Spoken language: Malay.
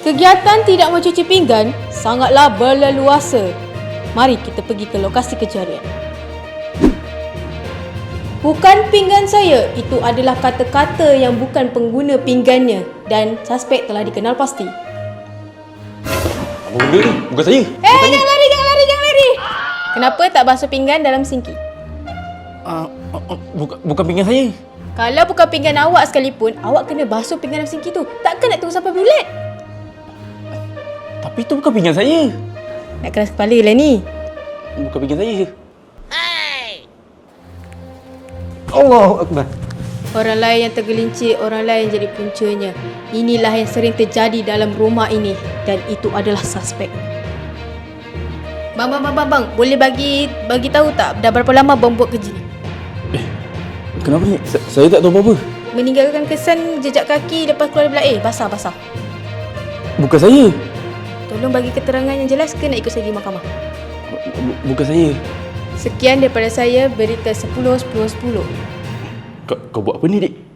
Kegiatan tidak mencuci pinggan sangatlah berleluasa. Mari kita pergi ke lokasi kejadian. Bukan pinggan saya, itu adalah kata-kata yang bukan pengguna pinggannya dan suspek telah dikenal pasti. Apa benda ni? Bukan saya. Eh, jangan lari, jangan lari, jangan lari. Kenapa tak basuh pinggan dalam sinki? Uh, uh, bukan, bukan pinggan saya. Kalau bukan pinggan awak sekalipun, awak kena basuh pinggan dalam sinki tu. Takkan nak tunggu sampai bulat? Tapi tu bukan pinggan saya. Nak keras kepala lah ni. Bukan pinggan saya. Allah Akbar. Orang lain yang tergelincir, orang lain jadi puncanya. Inilah yang sering terjadi dalam rumah ini dan itu adalah suspek. Bang, bang, bang, bang, bang. Boleh bagi bagi tahu tak dah berapa lama bang buat kerja ni? Kenapa ni? Sa- saya tak tahu apa-apa. Meninggalkan kesan jejak kaki lepas keluar dari bilik air. Basah, basah. Bukan saya. Tolong bagi keterangan yang jelas ke nak ikut saya pergi mahkamah? Bu- bukan saya. Sekian daripada saya berita 10 10 10. Kau, kau buat apa ni, Dik?